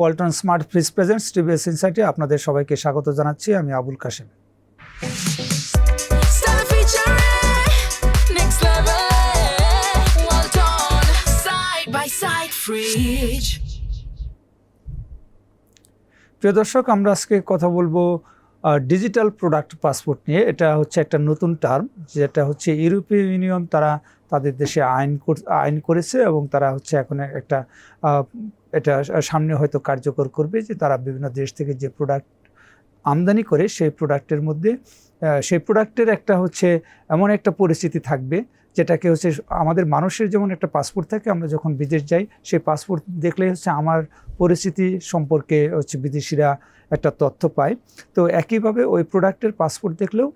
Walton smart fridge presents TVS ইনসাইটে আপনাদের সবাইকে স্বাগত জানাচ্ছি। আমি আবুল কাশেম. প্রিয় দর্শক আমরা আজকে কথা বলব ডিজিটাল প্রোডাক্ট পাসপোর্ট নিয়ে। এটা হচ্ছে একটা নতুন টার্ম যেটা হচ্ছে ইউরোপীয় ইউনিয়ন তারা তাদের দেশে আইন আইন করেছে এবং তারা হচ্ছে এখন একটা এটা সামনে হয়তো কার্যকর করবে যে তারা বিভিন্ন দেশ থেকে যে প্রোডাক্ট আমদানি করে সেই প্রোডাক্টের মধ্যে সেই প্রোডাক্টের একটা হচ্ছে এমন একটা পরিস্থিতি থাকবে যেটাকে হচ্ছে আমাদের মানুষের যেমন একটা পাসপোর্ট থাকে, আমরা যখন বিদেশ যাই সেই পাসপোর্ট দেখলেই হচ্ছে আমার পরিস্থিতি সম্পর্কে হচ্ছে বিদেশিরা একটা তথ্য পায়। তো একইভাবে ওই প্রোডাক্টের পাসপোর্ট দেখলেও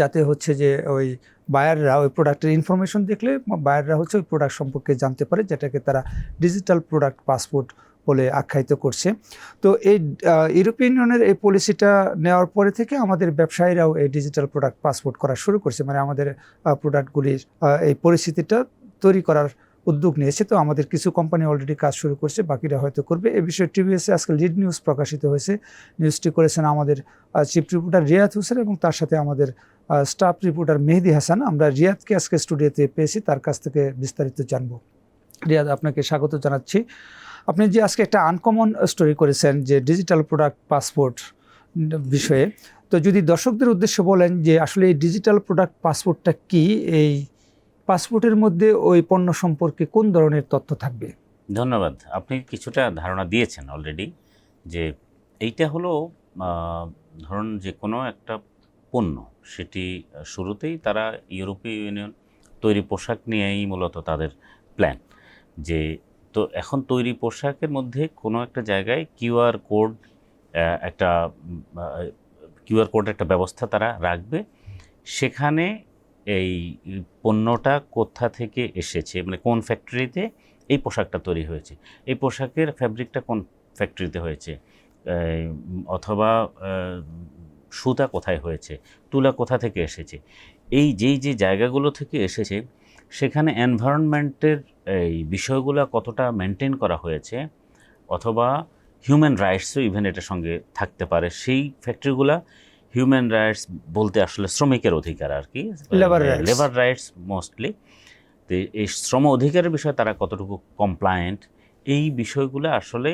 যাতে হচ্ছে যে ওই বায়াররা ওই প্রোডাক্টের ইনফরমেশন দেখলে বায়াররা হচ্ছে ওই প্রোডাক্ট সম্পর্কে জানতে পারে, যেটাকে তারা ডিজিটাল প্রোডাক্ট পাসপোর্ট বলে আখ্যায়িত করছে। তো এই ইউরোপিয়ান ইউনিয়নের এই পলিসিটা নেওয়ার পরে থেকে আমাদের ব্যবসায়ীরাও এই ডিজিটাল প্রোডাক্ট পাসপোর্ট করা শুরু করছে। মানে আমাদের প্রোডাক্টগুলির এই পরিস্থিতিটা তৈরি করার উদ্যোগ নিয়েছে। তো আমাদের কিছু কোম্পানি অলরেডি কাজ শুরু করছে, বাকিরা হয়তো করবে। এ বিষয়ে টিভিএসে আজকে লিড নিউজ প্রকাশিত হয়েছে। নিউজটি করেছেন আমাদের চিফ রিপোর্টার রিয়াদ হোসেন এবং তার সাথে আমাদের স্টাফ রিপোর্টার মেহেদি হাসান, আমরা রিয়াদকে আজকে স্টুডিওতে পেয়েছি, তার কাছ থেকে বিস্তারিত জানব। রিয়াদ, আপনাকে স্বাগত জানাচ্ছি। আপনি যে আজকে একটা আনকমন স্টোরি করেছেন যে ডিজিটাল প্রোডাক্ট পাসপোর্ট বিষয়ে, তো যদি দর্শকদের উদ্দেশ্যে বলেন যে আসলে এই ডিজিটাল প্রোডাক্ট পাসপোর্টটা কি, এই পাসপোর্টের মধ্যে ওই পণ্য সম্পর্কে কোন ধরনের তথ্য থাকবে? ধন্যবাদ। আপনি কিছুটা ধারণা দিয়েছেন অলরেডি যে এইটা হলো ধরুন যে কোনো একটা পণ্য সেটি শুরুতেই তারা ইউরোপীয় ইউনিয়ন তৈরি পোশাক নিয়েই মূলত তাদের প্ল্যান যে, তো এখন তৈরি পোশাকের মধ্যে কোনো একটা জায়গায় কিউআর কোড একটা কিউআর কোড একটা ব্যবস্থা তারা রাখবে। সেখানে এই পণ্যটা কোথা থেকে এসেছে মানে কোন ফ্যাক্টরিতে এই পোশাকটা তৈরি হয়েছে, এই পোশাকের ফ্যাব্রিকটা কোন ফ্যাক্টরিতে হয়েছে অথবা সুতা কোথায় হয়েছে তুলা কোথা থেকে এসেছে এই যেই যে জায়গাগুলো থেকে এসেছে সেখানে এনভায়রনমেন্টের এই বিষয়গুলো কতটা মেনটেন করা হয়েছে অথবা হিউম্যান রাইটসও ইভেন এটার সঙ্গে থাকতে পারে সেই ফ্যাক্টরিগুলা হিউম্যান রাইটস বলতে আসলে শ্রমিকের অধিকার আর কি. লেবার রাইটস মোস্টলি তো এই শ্রম অধিকারের বিষয়ে তারা কতটুকু কমপ্লায়েন্ট এই বিষয়গুলো আসলে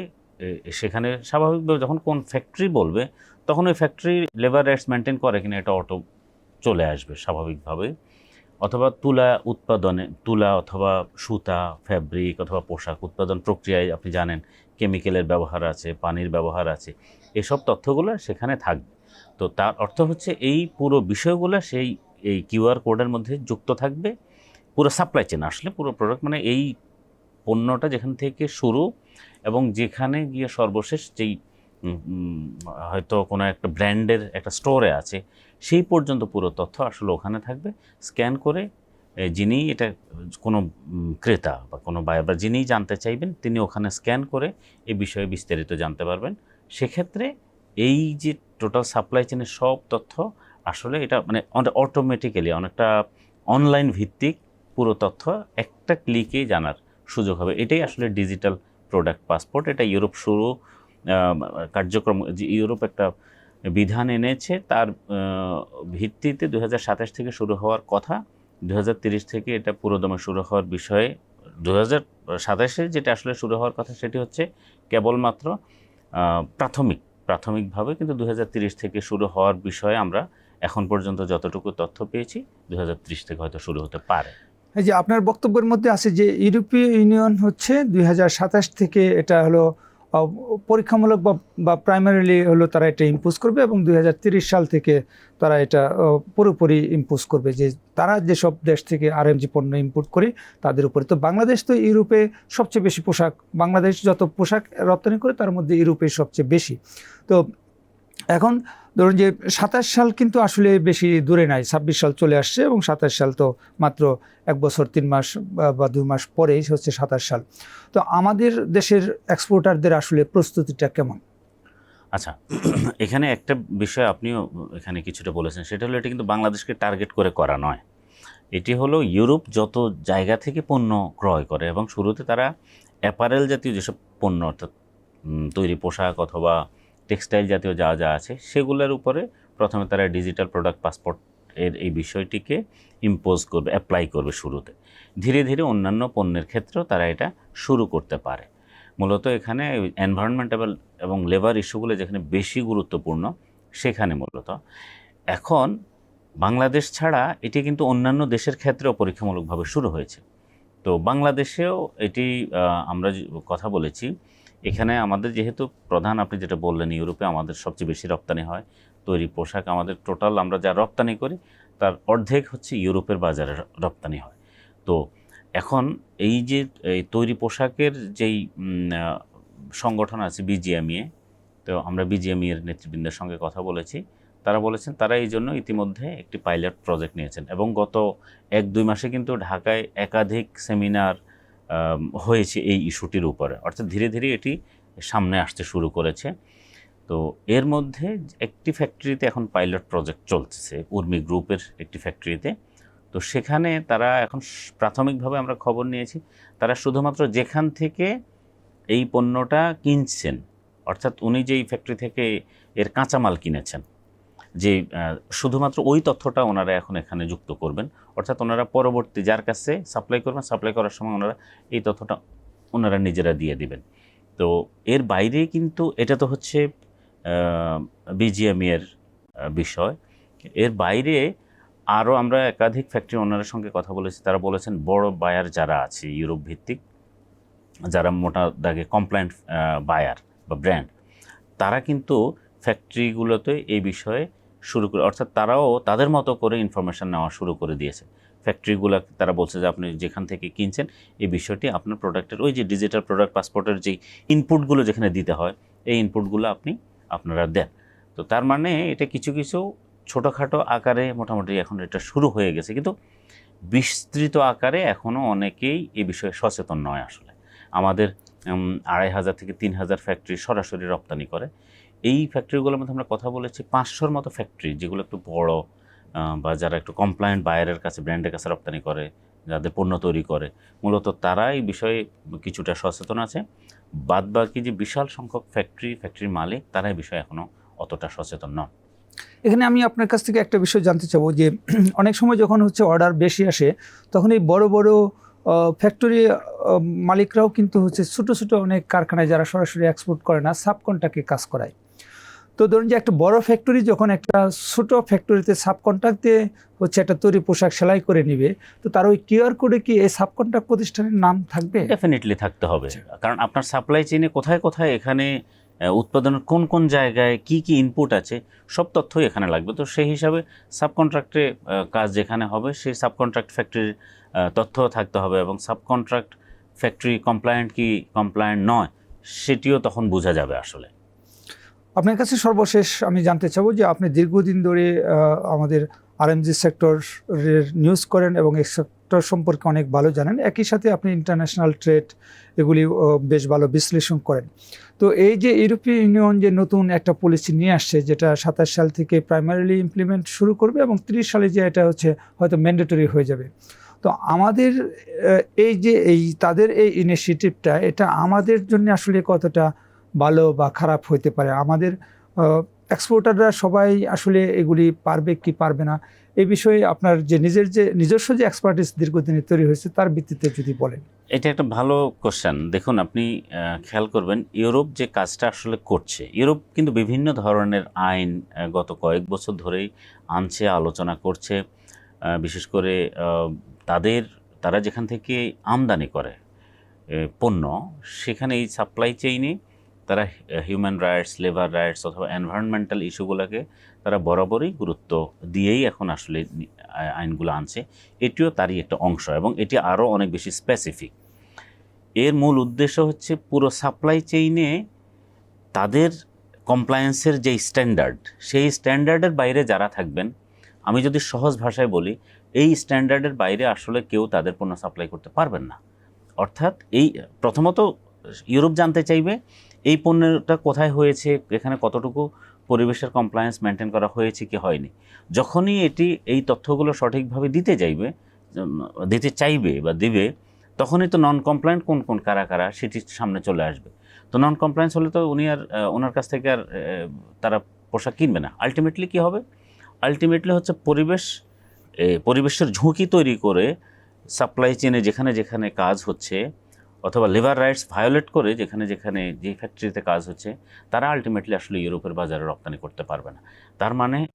সেখানে স্বাভাবিকভাবে যখন কোন ফ্যাক্টরি বলবে তখন ওই ফ্যাক্টরি লেবার রাইটস মেনটেন করে কিনা এটা অটো চলে আসবে স্বাভাবিকভাবে অথবা তুলা উৎপাদনে, তুলা অথবা সুতা ফ্যাব্রিক অথবা পোশাক উৎপাদন প্রক্রিয়ায় আপনি জানেন কেমিক্যালের ব্যবহার আছে, পানির ব্যবহার আছে, এসব তথ্যগুলো সেখানে থাকবে। তো তার অর্থ হচ্ছে এই পুরো বিষয়গুলো সেই, এই কিউআর কোডের মধ্যে যুক্ত থাকবে, পুরো সাপ্লাই চেন আসলে পুরো প্রোডাক্ট মানে এই পণ্যটা যেখান থেকে শুরু এবং যেখানে গিয়ে সর্বশেষ যেই হয়তো কোনো একটা ব্র্যান্ডের একটা স্টোরে আছে, সেই পর্যন্ত পুরো তথ্য আসলে ওখানে থাকবে। স্ক্যান করে যিনি এটা, কোনো ক্রেতা বা কোনো বায়ার বা যিনি জানতে চাইবেন, তিনি ওখানে স্ক্যান করে এই বিষয়ে বিস্তারিত জানতে পারবেন। সেক্ষেত্রে এই যে টোটাল সাপ্লাই চেনের সব তথ্য আসলে এটা মানে অটোমেটিক্যালি অনেকটা অনলাইন ভিত্তিক পুরো তথ্য একটা ক্লিকে জানার সুযোগ হবে। এটাই আসলে ডিজিটাল প্রোডাক্ট পাসপোর্ট এটা ইউরোপ শুরু কার্যক্রম যে ইউরোপ একটা বিধান এনেছে, তার ভিত্তিতে দু হাজার সাতাশ থেকে শুরু হওয়ার কথা দু থেকে এটা পুরোদমে শুরু হওয়ার বিষয়ে দু সাতাশে যেটা আসলে শুরু হওয়ার কথা সেটি হচ্ছে কেবলমাত্র প্রাথমিক, প্রাথমিকভাবে কিন্তু দু থেকে শুরু হওয়ার বিষয়ে আমরা এখন পর্যন্ত যতটুকু তথ্য পেয়েছি দু থেকে হয়তো শুরু হতে পারে। এই যে আপনার বক্তব্যের মধ্যে আছে যে ইউরোপীয় ইউনিয়ন হচ্ছে দু হাজার সাতাশ থেকে এটা হলো পরীক্ষামূলক বা প্রাইমারিলি হলো তারা এটা ইম্পোজ করবে এবং দুই সাল থেকে তারা এটা পুরোপুরি ইম্পোজ করবে যে তারা যেসব দেশ থেকে আর আরএমজি পণ্য ইম্পোর্ট করে তাদের উপরে। তো বাংলাদেশ তো ইউরোপে সবচেয়ে বেশি পোশাক, বাংলাদেশ যত পোশাক রপ্তানি করে তার মধ্যে ইউরোপে সবচেয়ে বেশি। তো এখন ধরুন যে সাতাশ সাল কিন্তু আসলে বেশি দূরে নাই, ছাব্বিশ সাল চলে আসছে এবং সাতাশ সাল তো মাত্র এক বছর, তিন মাস বা- দুই মাস পরেই হচ্ছে সাতাশ সাল। তো আমাদের দেশের এক্সপোর্টারদের আসলে প্রস্তুতিটা কেমন? আচ্ছা এখানে একটা বিষয় আপনিও এখানে কিছুটা বলেছেন, সেটা হলো এটা কিন্তু বাংলাদেশকে টার্গেট করে করা নয়। এটি হলো ইউরোপ যত জায়গা থেকে পণ্য ক্রয় করে এবং শুরুতে তারা অ্যাপারেল জাতীয় যেসব পণ্য অর্থাৎ তৈরি পোশাক অথবা টেক্সটাইল জাতীয় যা যা আছে, সেগুলোর উপরে প্রথমে তারা ডিজিটাল প্রোডাক্ট পাসপোর্ট এর এই বিষয়টিকে ইম্পোজ করবে অ্যাপ্লাই করবে শুরুতে। ধীরে ধীরে অন্যান্য পণ্যের ক্ষেত্রেও তারা এটা শুরু করতে পারে। মূলত এখানে এনভায়রনমেন্টাল এবং লেবার ইস্যুগুলো যেখানে বেশি গুরুত্বপূর্ণ, সেখানে মূলত। এখন বাংলাদেশ ছাড়া এটি কিন্তু অন্যান্য দেশের ক্ষেত্রেও পরীক্ষামূলকভাবে শুরু হয়েছে। তো বাংলাদেশেও এটি আমরা কথা বলেছি এখানে আমাদের যেহেতু প্রধান, আপনি যেটা বললেন, ইউরোপে আমাদের সবচেয়ে বেশি রপ্তানি হয়, তৈরি পোশাক আমাদের টোটাল আমরা যা রপ্তানি করি, তার অর্ধেক হচ্ছে ইউরোপের বাজারে রপ্তানি হয়। তো এখন এই যে, এই তৈরি পোশাকের যেই সংগঠন আছে বিজিএমইএ তো আমরা বিজিএমই এর নেতৃবৃন্দের সঙ্গে কথা বলেছি, তারা বলেছেন তারা এই জন্য ইতিমধ্যে একটি পাইলট প্রজেক্ট নিয়েছেন এবং গত এক দুই মাসে কিন্তু ঢাকায় একাধিক সেমিনার হয়েছে এই ইস্যুটির উপরে। অর্থাৎ ধীরে ধীরে এটি সামনে আসতে শুরু করেছে। তো এর মধ্যে একটি ফ্যাক্টরিতে এখন পাইলট প্রজেক্ট চলছে উর্মি গ্রুপের একটি ফ্যাক্টরিতে তো সেখানে তারা এখন প্রাথমিকভাবে আমরা খবর নিয়েছি, তারা শুধুমাত্র যেখান থেকে এই পণ্যটা কিনছেন, অর্থাৎ উনি যেই ফ্যাক্টরি থেকে এর কাঁচামাল কিনেছেন যে শুধুমাত্র ওই তথ্যটা ওনারা এখন এখানে যুক্ত করবেন। অর্থাৎ ওনারা পরবর্তী যার কাছে সাপ্লাই করবেন সাপ্লাই করার সময় ওনারা এই তথ্যটা ওনারা নিজেরা দিয়ে দিবেন। তো এর বাইরে কিন্তু এটা তো হচ্ছে বিজিএমই এর আহ, বিষয়। এর বাইরে আরও আমরা একাধিক ফ্যাক্টরি ওনারের সঙ্গে কথা বলেছি। তারা বলেছেন বড় বায়ার যারা আছে ইউরোপ ভিত্তিক যারা মোটা দাগে কমপ্লায়েন্ট বায়ার বা ব্র্যান্ড তারা কিন্তু ফ্যাক্টরিগুলোতে এই বিষয়ে শুরু করে, অর্থাৎ তারাও তাদের মতো করে ইনফরমেশন নেওয়া শুরু করে দিয়েছে। ফ্যাক্টরিগুলো তারা বলছে যে, আপনি যেখান থেকে কিনছেন, এই বিষয়টি আপনার প্রোডাক্টের ওই যে ডিজিটাল প্রোডাক্ট পাসপোর্টের যে ইনপুটগুলো যেখানে দিতে হয়, এই ইনপুটগুলো আপনি, আপনারা দেন। তো তার মানে এটা কিছু কিছু ছোটোখাটো আকারে মোটামুটি এখন এটা শুরু হয়ে গেছে। কিন্তু বিস্তৃত আকারে এখনও অনেকেই এ বিষয়ে সচেতন নয় আসলে। আমাদের আড়াই হাজার থেকে তিন হাজার ফ্যাক্টরি সরাসরি রপ্তানি করে। এই ফ্যাক্টরিগুলোর মধ্যে আমরা কথা বলেছি পাঁচশোর মতো ফ্যাক্টরি যেগুলো একটু বড় বা যারা একটু কমপ্লায়েন্ট বায়ারের কাছে ব্র্যান্ডের কাছে রপ্তানি করে, যাদের পণ্য তৈরি করে। মূলত তারা এই বিষয়ে কিছুটা সচেতন আছে। বাদ বাকি যে বিশাল সংখ্যক ফ্যাক্টরি ফ্যাক্টরির মালিক, তারা এই বিষয়ে এখনও অতটা সচেতন নন। এখানে আমি আপনার কাছ থেকে একটা বিষয় জানতে চাবো যে, অনেক সময় যখন হচ্ছে অর্ডার বেশি আসে, তখন এই বড় বড় ফ্যাক্টরি মালিকরাও কিন্তু হচ্ছে ছোটো ছোটো অনেক কারখানায় যারা সরাসরি এক্সপোর্ট করে না সাবকন্ট্রাক্টে কাজ করায়। তো ধরুন যে একটা বড় ফ্যাক্টরি যখন একটা ছোট ফ্যাক্টরিতে সাবকন্ট্রাক্ট হচ্ছে একটা তৈরি পোশাক সেলাই করে নিবে, তো তার ওই কিউআর কোডে কি এই সাবকন্ট্রাক্ট প্রতিষ্ঠানের নাম থাকবে? ডেফিনেটলি থাকতে হবে। কারণ আপনার সাপ্লাই চেইনে কোথায় কোথায় এখানে উৎপাদনের কোন কোন জায়গায় কি কি ইনপুট আছে, সব তথ্যই এখানে লাগবে। তো সেই হিসাবে সাবকন্ট্রাক্টে কাজ যেখানে হবে, সেই সাবকন্ট্রাক্ট ফ্যাক্টরির তথ্য থাকতে হবে এবং সাবকন্ট্রাক্ট ফ্যাক্টরি কমপ্লায়েন্ট কি কমপ্লায়েন্ট নয়, সেটিও তখন বোঝা যাবে আসলে। আপনার কাছে সর্বশেষ আমি জানতে চাবো যে আপনি দীর্ঘদিন ধরে আমাদের আরএমজি সেক্টরের নিউজ করেন এবং এই সেক্টর সম্পর্কে অনেক ভালো জানেন। একই সাথে আপনি ইন্টারন্যাশনাল ট্রেড এগুলি বেশ ভালো বিশ্লেষণ করেন। তো এই যে ইউরোপীয় ইউনিয়ন যে নতুন একটা পলিসি নিয়ে আসছে, যেটা সাতাশ সাল থেকে প্রাইমারিলি ইমপ্লিমেন্ট শুরু করবে এবং তিরিশ সালে যে এটা হচ্ছে হয়তো ম্যান্ডেটরি হয়ে যাবে। তো আমাদের এই যে এই, তাদের এই ইনিশিয়েটিভটা এটা আমাদের জন্য আসলে কতটা ভালো বা খারাপ হতে পারে। আমাদের এক্সপোর্টাররা সবাই আসলে এগুলি পারবে কি পারবে না, এই বিষয়ে আপনার যে নিজের যে নিজস্ব যে এক্সপার্টিস দীর্ঘদিনে তৈরি হয়েছে তার ভিত্তিতে যদি বলেন। এটা একটা ভালো কোশ্চেন দেখুন, আপনি খেয়াল করবেন, ইউরোপ যে কাজটা আসলে করছে, ইউরোপ কিন্তু বিভিন্ন ধরনের আইন গত কয়েক বছর ধরেই আনছে, আলোচনা করছে বিশেষ করে তাদের, তারা যেখান থেকে আমদানি করে পণ্য, সেখানে এই সাপ্লাই চেইনে তারা হিউম্যান রাইটস লেবার রাইটস অথবা এনভায়রনমেন্টাল ইস্যুগুলোকে তারা বরাবরই গুরুত্ব দিয়েই এখন আসলে আইনগুলো আনছে। এটিও তারই একটা অংশ এবং এটি আরও অনেক বেশি স্পেসিফিক এর মূল উদ্দেশ্য হচ্ছে পুরো সাপ্লাই চেইনে তাদের কমপ্লায়েন্সের যে স্ট্যান্ডার্ড সেই স্ট্যান্ডার্ডের বাইরে যারা থাকবেন, আমি যদি সহজ ভাষায় বলি, এই স্ট্যান্ডার্ডের বাইরে আসলে কেউ তাদের পণ্য সাপ্লাই করতে পারবেন না। অর্থাৎ এই প্রথমত ইউরোপ জানতে চাইবে এই পণ্যটা কোথায় হয়েছে, এখানে কতটুকু পরিবেশের কমপ্লায়েন্স মেনটেন করা হয়েছে, কি হয়নি? যখনই এটি, এই তথ্যগুলো সঠিকভাবে দিতে যাইবে দিতে চাইবে বা দিবে, তখনই তো নন কমপ্লায়েন্ট কোন কোন, কারা কারা, সেটি সামনে চলে আসবে। তো নন কমপ্লায়েন্স হলে তো উনি আর ওনার কাছ থেকে আর তারা পোশাক কিনবে না। আলটিমেটলি কি হবে? আলটিমেটলি হচ্ছে পরিবেশ পরিবেশের ঝুঁকি তৈরি করে সাপ্লাই চেনে যেখানে যেখানে কাজ হচ্ছে অথবা লেবার রাইটস ভায়োলেট করে যেখানে যেখানে যে ফ্যাক্টরিতে কাজ হচ্ছে, তারা আলটিমেটলি আসলে ইউরোপের বাজারে রপ্তানি করতে পারবে না। তার মানে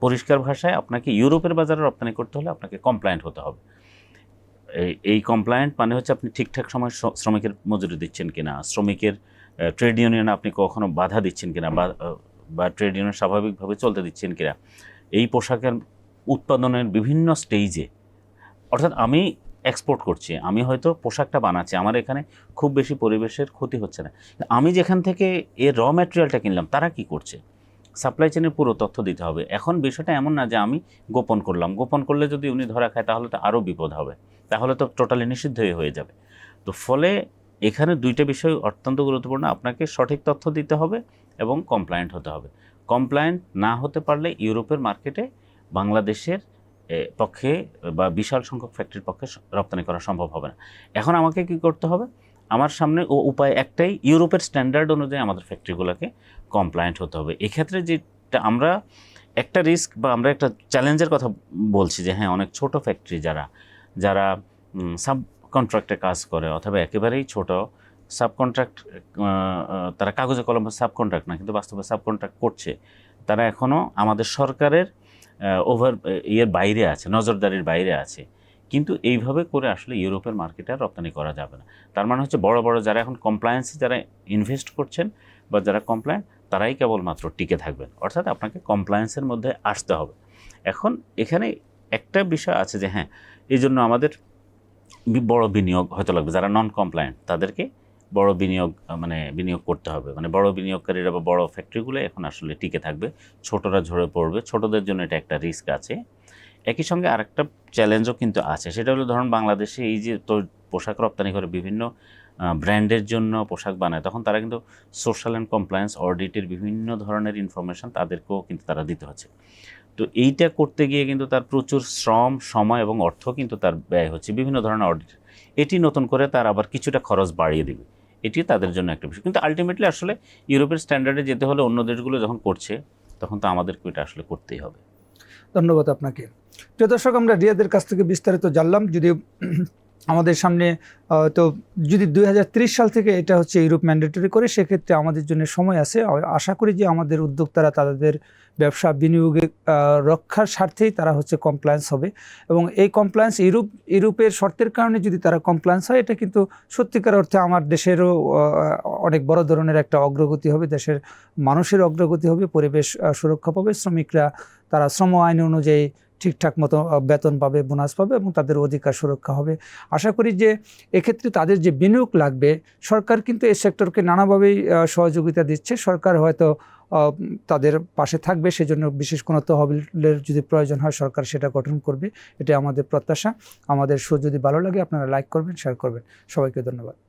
পরিষ্কার ভাষায় আপনাকে ইউরোপের বাজারে রপ্তানি করতে হলে আপনাকে কমপ্লায়েন্ট হতে হবে। এই- কমপ্লায়েন্ট মানে হচ্ছে আপনি ঠিকঠাক সময় শ্রমিকের মজুরি দিচ্ছেন কিনা, শ্রমিকের ট্রেড ইউনিয়ন আপনি কখনো বাধা দিচ্ছেন কিনা বা বা ট্রেড ইউনিয়ন স্বাভাবিকভাবে চলতে দিচ্ছেন কিনা। এই পোশাকের উৎপাদনের বিভিন্ন স্টেজে অর্থাৎ আমি এক্সপোর্ট করছি। আমি হয়তো পোশাকটা বানাচ্ছি, আমার এখানে খুব বেশি পরিবেশের ক্ষতি হচ্ছে না। আমি যেখান থেকে এর র ম্যাটেরিয়ালটা কিনলাম, তারা কি করছে? সাপ্লাই চেনের পুরো তথ্য দিতে হবে। এখন বিষয়টা এমন না যে আমি গোপন করলাম। গোপন করলে যদি উনি ধরা খায়, তাহলে তো আরও বিপদ হবে। তাহলে তো টোটালি নিষিদ্ধই হয়ে যাবে। তো ফলে এখানে দুইটা বিষয় অত্যন্ত গুরুত্বপূর্ণ। আপনাকে সঠিক তথ্য দিতে হবে এবং কমপ্লায়েন্ট হতে হবে। কমপ্লায়েন্ট না হতে পারলে ইউরোপের মার্কেটে বাংলাদেশের পক্ষে বা বিশাল সংখ্যক ফ্যাক্টরির পক্ষে রপ্তানি করা সম্ভব হবে না। এখন আমাকে কি করতে হবে? আমার সামনে ও উপায় একটাই, ইউরোপের স্ট্যান্ডার্ড অনুযায়ী আমাদের ফ্যাক্টরিগুলোকে কমপ্লায়েন্ট হতে হবে। এক্ষেত্রে যেটা আমরা একটা রিস্ক বা আমরা একটা চ্যালেঞ্জের কথা বলছি যে হ্যাঁ অনেক ছোট ফ্যাক্টরি যারা যারা সাব কন্ট্রাক্টে কাজ করে, অথবা একেবারেই ছোট সাব কন্ট্রাক্ট তারা কাগজে কলমে সাব কন্ট্রাক্ট না, কিন্তু বাস্তবে সাব কন্ট্রাক্ট করছে, তারা এখনও আমাদের সরকারের ওভার ইয়ের বাইরে আছে, নজরদারির বাইরে আছে। কিন্তু এইভাবে করে আসলে ইউরোপের মার্কেটে আর রপ্তানি করা যাবে না। তার মানে হচ্ছে বড় বড় যারা এখন কমপ্লায়েন্সে যারা ইনভেস্ট করছেন বা যারা কমপ্লায়েন্ট তারাই কেবলমাত্র টিকে থাকবেন। অর্থাৎ আপনাকে কমপ্লায়েন্সের মধ্যে আসতে হবে। এখন এখানে একটা বিষয় আছে যে হ্যাঁ এই জন্য আমাদের বড় বিনিয়োগ হয়তো লাগবে, যারা নন কমপ্লায়েন্ট তাদেরকে বড় বিনিয়োগ মানে বিনিয়োগ করতে হবে। মানে বড় বিনিয়োগকারীরা বা বড় ফ্যাক্টরিগুলো এখন আসলে টিকে থাকবে। ছোটরা ঝরে পড়বে। ছোটদের জন্য এটা একটা রিস্ক আছে। একই সঙ্গে আরেকটা চ্যালেঞ্জও কিন্তু আছে। সেটা হলো ধরুন বাংলাদেশে এই যে তো পোশাক রপ্তানি করে বিভিন্ন ব্র্যান্ডের জন্য পোশাক বানায়, তখন তারা কিন্তু সোশ্যাল অ্যান্ড কমপ্লায়েন্স অডিটের বিভিন্ন ধরনের ইনফরমেশন তাদেরকেও কিন্তু তারা দিতে হচ্ছে। তো এইটা করতে গিয়ে কিন্তু তার প্রচুর শ্রম, সময় এবং অর্থ কিন্তু তার ব্যয় হচ্ছে। বিভিন্ন ধরনের অডিট এটি নতুন করে তার আবার কিছুটা খরচ বাড়িয়ে দেবে। এটি তাদের জন্য একটা বিষয়। কিন্তু আলটিমেটলি আসলে ইউরোপের স্ট্যান্ডার্ডে যেতে হলে অন্য দেশগুলো যখন করছে, তখন তো আমাদেরকে এটা আসলে করতেই হবে। ধন্যবাদ আপনাকে। প্রিয় দর্শক, আমরা রিয়াদের কাছ থেকে বিস্তারিত জানলাম যদি আমাদের সামনে তো যদি দুই সাল থেকে এটা হচ্ছে ইউরোপ ম্যান্ডেটরি করে, সেক্ষেত্রে আমাদের জন্য সময় আছে। আশা করি যে আমাদের উদ্যোক্তারা তাদের ব্যবসা বিনিয়োগে রক্ষার স্বার্থেই তারা হচ্ছে কমপ্লায়েন্স হবে। এবং এই কমপ্লায়েন্স ইউরোপ ইউরোপের শর্তের কারণে যদি তারা কমপ্লায়েন্স হয়, এটা কিন্তু সত্যিকার অর্থে আমার দেশেরও অনেক বড় ধরনের একটা অগ্রগতি হবে, দেশের মানুষের অগ্রগতি হবে, পরিবেশ সুরক্ষা পাবে, শ্রমিকরা, তারা শ্রম আইন অনুযায়ী ঠিকঠাক মতো বেতন পাবে, বোনাস পাবে এবং তাদের অধিকার সুরক্ষা হবে। আশা করি যে এক্ষেত্রে তাদের যে বিনিয়োগ লাগবে, সরকার কিন্তু এই সেক্টরকে নানাভাবেই সহযোগিতা দিচ্ছে। সরকার হয়তো তাদের পাশে থাকবে, সেজন্য বিশেষ কোনো তহবিলের যদি প্রয়োজন হয়, সরকার সেটা গঠন করবে। এটা আমাদের প্রত্যাশা। আমাদের শো যদি ভালো লাগে, আপনারা লাইক করবেন শেয়ার করবেন। সবাইকে ধন্যবাদ।